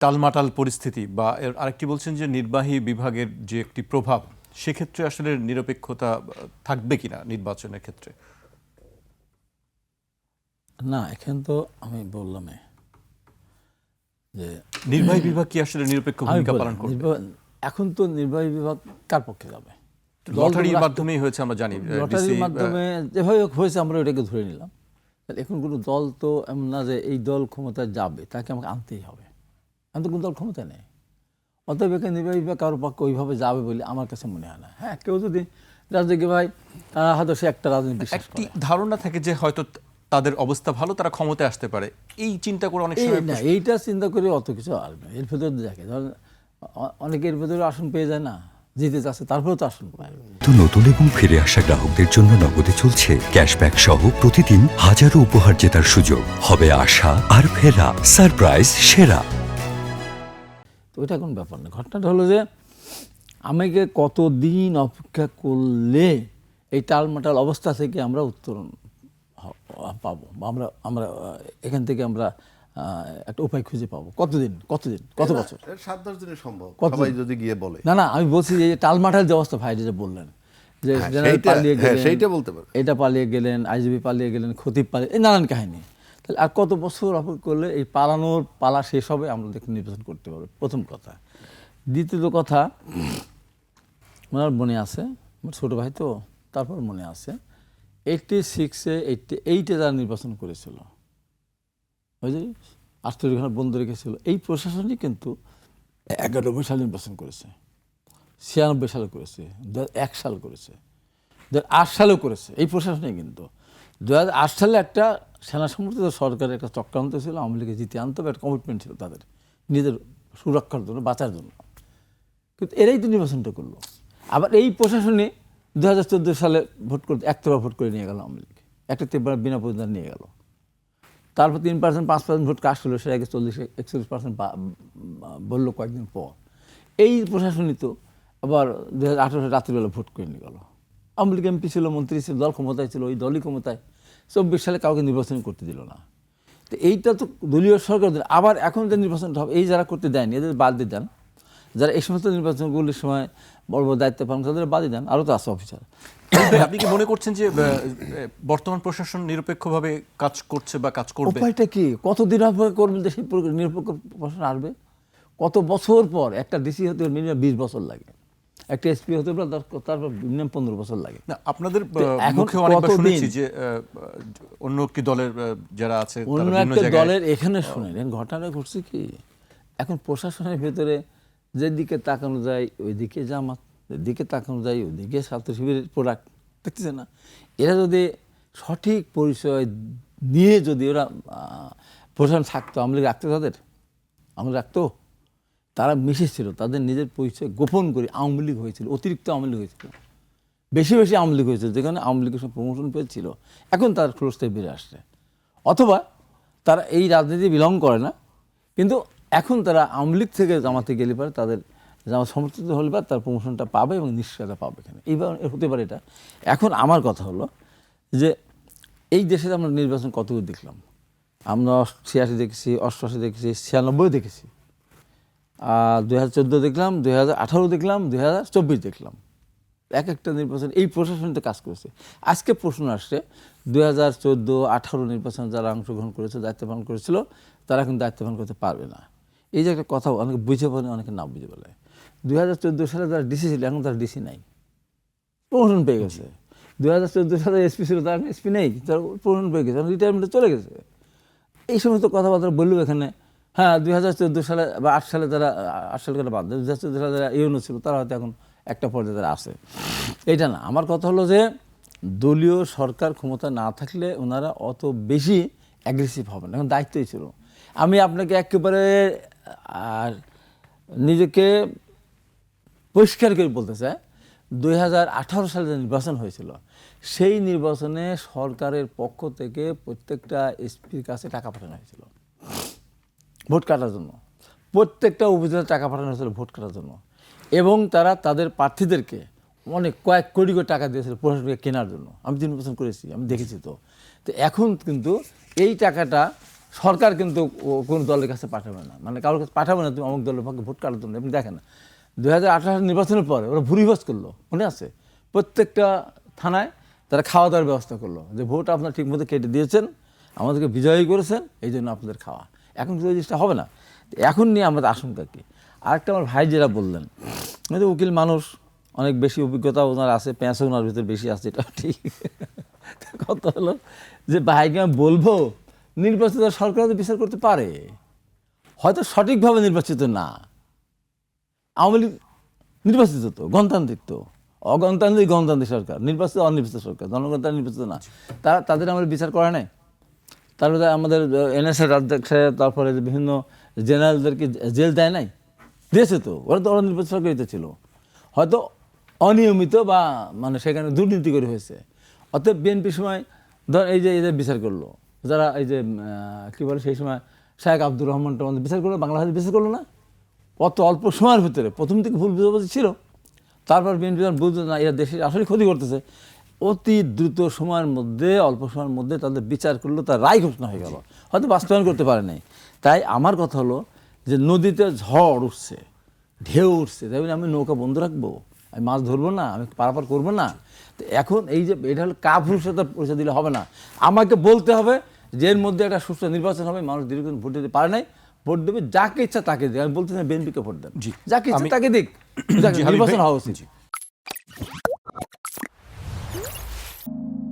টালমাটাল পরিস্থিতি বা এর আরেকটি বলছেন যে নির্বাহী বিভাগের যে একটি প্রভাব সেক্ষেত্রে আসলে নিরপেক্ষতা থাকবে কিনা নির্বাচনের ক্ষেত্রে? না এখানে তো আমি বললাম যে নির্বাহী বিভাগ কি আসলে নিরপেক্ষ ভূমিকা পালন করবে? এখন তো নির্বাহী বিভাগ কার পক্ষে যাবে? লটারির মাধ্যমেই হয়েছে আমরা জানি লটারির মাধ্যমে যেভাবে হয়েছে আমরা ওটাকে ধরে নিলাম। এখন কোনো দল তো এমন না যে এই দল ক্ষমতায় যাবে তাকে আমাকে আনতেই হবে। এখন তো কোনো দল ক্ষমতা নেই। অতএব এখানে নির্বাহী বিভাগ কারোর পক্ষে ওইভাবে যাবে বলে আমার কাছে মনে হয় না। হ্যাঁ কেউ যদি রাজনীতি ভাই তারা হয়তো সে একটা রাজনীতি একটি ধারণা থাকে যে হয়তো তাদের অবস্থা ভালো তারা ক্ষমতায় আসতে পারে। এই চিন্তা করে অনেক সময় না এইটা চিন্তা করে অত কিছু আসবে না। এর ভেতরে দেখে ধরেন অনেকে এর ভেতরে আসন পেয়ে যায় না জিতে যাচ্ছে তারপরেও তো আসন পায় তো নতুন এবং ফিরে আসা গ্রাহকদের জন্য নগদে চলছে ক্যাশব্যাক সহ প্রতিদিন হাজারো উপহার জেতার সুযোগ। হবে আশা আর ফেরা সারপ্রাইজ সেরা। ওইটা কোনো ব্যাপার না। ঘটনাটা হলো যে আমাকে কতদিন অপেক্ষা করলে এই টালমাটাল অবস্থা থেকে আমরা উত্তরণ পাবো আমরা আমরা এখান থেকে আমরা একটা উপায় খুঁজে পাবো। কতদিন? কতদিন? কত বছর? সাত দশ দিনে সম্ভব। কত সবাই যদি গিয়ে বলে। না না আমি বলছি যে এই টালমাটাল যে অবস্থা ভাই যে বললেন যে হ্যাঁ, জেনারেল পালিয়ে হ্যাঁ, গেলেন সেইটা বলতে পারে। এটা পালিয়ে গেলেন আইজিবি পালিয়ে গেলেন খতিব পালিয়ে এই নানান কাহিনী। তাহলে আর কত বছর অপেক্ষা করলে এই পালানোর পালা শেষ হবে আমরা দেখে নির্বাচন করতে পারব? প্রথম কথা। দ্বিতীয়ত কথা, ওনার মনে আছে, আমার ছোটো ভাই তো, তারপর মনে আছে এইটটি সিক্সে এইটটি এইটে যারা নির্বাচন করেছিল, ওই যে আটচল্লিশ ঘণ্টা বন্ধ রেখেছিল, এই প্রশাসনই কিন্তু একানব্বই সালে নির্বাচন করেছে, ছিয়ানব্বই সালে করেছে, দু এক সাল করেছে, দু আট সালেও করেছে, এই প্রশাসনে কিন্তু। দু সালে একটা সেনা সমর্থিত সরকারের একটা চক্রান্ত ছিল, আওয়ামী লীগের জিতে আনতে হবে, একটা কমিটমেন্ট ছিল তাদের, নিজেদের সুরক্ষার জন্য, বাঁচার জন্য। কিন্তু এরাই তো নির্বাচনটা করল। আবার এই প্রশাসনে দু হাজার চোদ্দ সালে ভোট করতে একতরফা ভোট করে নিয়ে গেল আওয়ামী লীগ। একটা তিনবার বিনা প্রতিদান নিয়ে গেল। তারপর তিন পার্সেন্ট পাঁচ পার্সেন্ট ভোট কাজ হলো, সেটাকে চল্লিশ, একচল্লিশ পার্সেন্ট বলল কয়েকদিন পর। এই প্রশাসনই তো আবার দু হাজার আঠারো রাত্রিবেলা ভোট করে নিয়ে গেল। আওয়ামী লীগ এমপি ছিল, মন্ত্রী ছিল, দল ক্ষমতায় ছিল, ওই দলই ক্ষমতায় চব্বিশ সালে কাউকে নির্বাচন করতে দিল না। তো এইটা তো দলীয় সরকার আবার এখন যে নির্বাচনটা হবে এই যারা করতে দেয়নি এদের বাদ দিয়ে দেন। যারা এই সমস্ত নির্বাচনগুলির সময় বড় বড় দায়িত্ব পালন করে তাদের বাদই দেন। আরও তো আছে অফিসার আপনি কি মনে করছেন যে বর্তমান প্রশাসন নিরপেক্ষভাবে কাজ করছে বা কাজ করবে? উপায়টা কি? কতদিন অপেক্ষা করবেন দেশের নিরপেক্ষ প্রশাসন আসবে? কত বছর পর একটা ডিসি হতে মিনিমাম বিশ বছর লাগে। একটা এসপি হতে পারে তার- তারপর মিনিমাম পনেরো বছর লাগে। না আপনাদের মুখে অনেকবার শুনেছি যে অন্য কি দলের যারা আছে অন্য একটা দলের এখানে শুনেন ঘটনা ঘটছে কি? এখন প্রশাসনের ভেতরে যেদিকে তাকানো যায় ওইদিকে জামাত যেদিকে তাকানো যায় ওইদিকে ছাত্র শিবিরের প্রোডাক্ট দেখতেছে না? এরা যদি সঠিক পরিচয় নিয়ে যদি ওরা প্রশাসন থাকতো আমলে রাখতো তাদের? আমলি রাখতো? তারা মিশেছিল, তাদের নিজের পরিচয় গোপন করে আওয়ামী লীগ হয়েছিল, অতিরিক্ত আওয়ামী লীগ হয়েছিল। বেশি বেশি আওয়ামী লীগ হয়েছে যেখানে আওয়ামী লীগের সঙ্গে প্রমোশন পেয়েছিল। এখন তার ক্লোজটাই বেড়ে আসছে। অথবা তারা এই রাজনীতি বিলং করে না, কিন্তু এখন তারা আওয়ামী লীগ থেকে জামাতে গেলে পারে তাদের জামাত সমর্থিত হলে পারে তার প্রমোশনটা পাবে এবং নিশ্চয়তা পাবে এখানে। এইবার হতে পারে এটা। এখন আমার কথা হলো যে এই দেশে আমরা নির্বাচন কতগুলো দেখলাম? আমরা ছিয়াশি দেখেছি, অষ্টআশি দেখেছি, ছিয়ানব্বই দেখেছি। দুই হাজার চোদ্দ দেখলাম, দুই হাজার আঠারো দেখলাম, দুই হাজার চব্বিশ দেখলাম। এক একটা নির্বাচন, এই প্রশাসনটা কাজ করেছে। আজকে প্রশ্ন আসছে, দুই হাজার চোদ্দ, আঠারো নির্বাচন যারা অংশগ্রহণ করেছে, দায়িত্ব পালন করেছিল, তারা কিন্তু দায়িত্ব পালন করতে পারবে না। এই যে একটা কথা অনেকে বুঝে বলে, অনেকে না বুঝে বলে। দুই হাজার চোদ্দ সালে যারা ডিসি ছিল, এখন তারা ডিসি নাই। প্রমোশন পেয়ে গেছে। দুই হাজার চোদ্দ সালে এসপি ছিল, তার এসপি নেই, তার প্রমোশন পেয়ে গেছে রিটায়ারমেন্টে চলে গেছে। এই সমস্ত কথাবার্তা বললেও এখানে হ্যাঁ দুই হাজার চোদ্দ সালে বা আট সালে তারা আট সালে বাদ দুই হাজার চোদ্দ সালে যারা ইউনো ছিল, তারা হয়তো এখন একটা পর্যায়ে তারা আসে এটা না, আমার কথা হলো যে দলীয় সরকার ক্ষমতা না থাকলে ওনারা অত বেশি অ্যাগ্রেসিভ হবে না, এখন দায়িত্বই ছিল। আমি আপনাকে একেবারে, আর নিজেকে পরিষ্কার করে বলতে চাই, দুই হাজার আঠারো সালে যে নির্বাচন হয়েছিল, সেই নির্বাচনে সরকারের পক্ষ থেকে প্রত্যেকটা এসপির কাছে টাকা পাঠানো হয়েছিল। ভোট কাটার জন্য। প্রত্যেকটা উপজেলায় টাকা পাঠানো হয়েছিল ভোট কাটার জন্য। এবং তারা তাদের প্রার্থীদেরকে অনেক কয়েক কোটি করে টাকা দিয়েছিল প্রশাসনকে কেনার জন্য। আমি তিন বছর করেছি, আমি দেখেছি তো। তো এখন কিন্তু এই টাকাটা সরকার কিন্তু কোনো দলের কাছে পাঠাবে না। মানে কারোর কাছে পাঠাবে না, তুমি অমুক দলের পক্ষে ভোট কাটার জন্য। আপনি দেখেন দু হাজার আঠারো নির্বাচনের পরে ওরা ভুরিভোজ করল, মনে আছে? প্রত্যেকটা থানায় তারা খাওয়া দাওয়ার ব্যবস্থা করল যে ভোট আপনার ঠিক মতো কেটে দিয়েছেন, আমাদেরকে বিজয়ী করেছেন, এই জন্য আপনাদের খাওয়া। এখন কিন্তু জিনিসটা হবে না। এখন নিয়ে আমাদের আশঙ্কা কি? আরেকটা আমার ভাই যেটা বললেন কিন্তু উকিল মানুষ, অনেক বেশি অভিজ্ঞতা ওনার আছে পেঁচা ওনার ভিতরে বেশি আছে এটা ঠিক। কথা হলো যে ভাইকে আমি বলব, নির্বাচিত সরকার তো বিচার করতে পারে। হয়তো সঠিকভাবে নির্বাচিত না। আওয়ামী লীগ নির্বাচিত তো, গণতান্ত্রিক তো। অগণতান্ত্রিক গণতান্ত্রিক সরকার, নির্বাচিত অনির্বাচিত সরকার, জনগণ তারা নির্বাচিত না। তারা, তাদের আমাদের বিচার করে নাই? তারপরে আমাদের এনএসএ সাহেব, তারপরে বিভিন্ন জেনারেলদেরকে জেল দেয় নাই? দিয়েছে তো ওরা তো ওরা তো ছিল। হয়তো অনিয়মিত বা মানে সেখানে দুর্নীতি করে হয়েছে। অতএব বিএনপির সময় ধর এই যে এদের বিচার করল যারা এই যে কী বলে সেই সময় শাহেক আব্দুর রহমান টহমান বিচার করল বাংলাদেশ বিচার করল না? অত অল্প সময়ের ভিতরে প্রথম থেকে ভুল বুঝাবুঝি ছিল। তারপর বিএনপি যখন বুঝলো না এরা দেশের আসলে ক্ষতি করতেছে অতি দ্রুত সময়ের মধ্যে অল্প সময়ের মধ্যে তাদের বিচার করল তার রায় ঘোষণা হয়ে গেল। হয়তো বাস্তবায়ন করতে পারে নাই। তাই আমার কথা হলো যে নদীতে ঝড় উঠছে ঢেউ উঠছে তাই আমি নৌকা বন্ধ রাখব? আমি মাছ ধরবো না আমি পারাপার করব না? তো এখন এই যে এটা হলো কাপুরুষতার পরিচয় দিলে হবে না। আমাকে বলতে হবে যে এর মধ্যে একটা সুস্থ নির্বাচন হবে মানুষ দীর্ঘদিন ভোট দিতে পারে নাই। ভোট দেবে যাকে ইচ্ছা তাকে দেবে আমি বলতে চাই বিএনপিকে ভোট দেন। যাকে ইচ্ছা তাকে দিক। নির্বাচন হওয়া উচিত।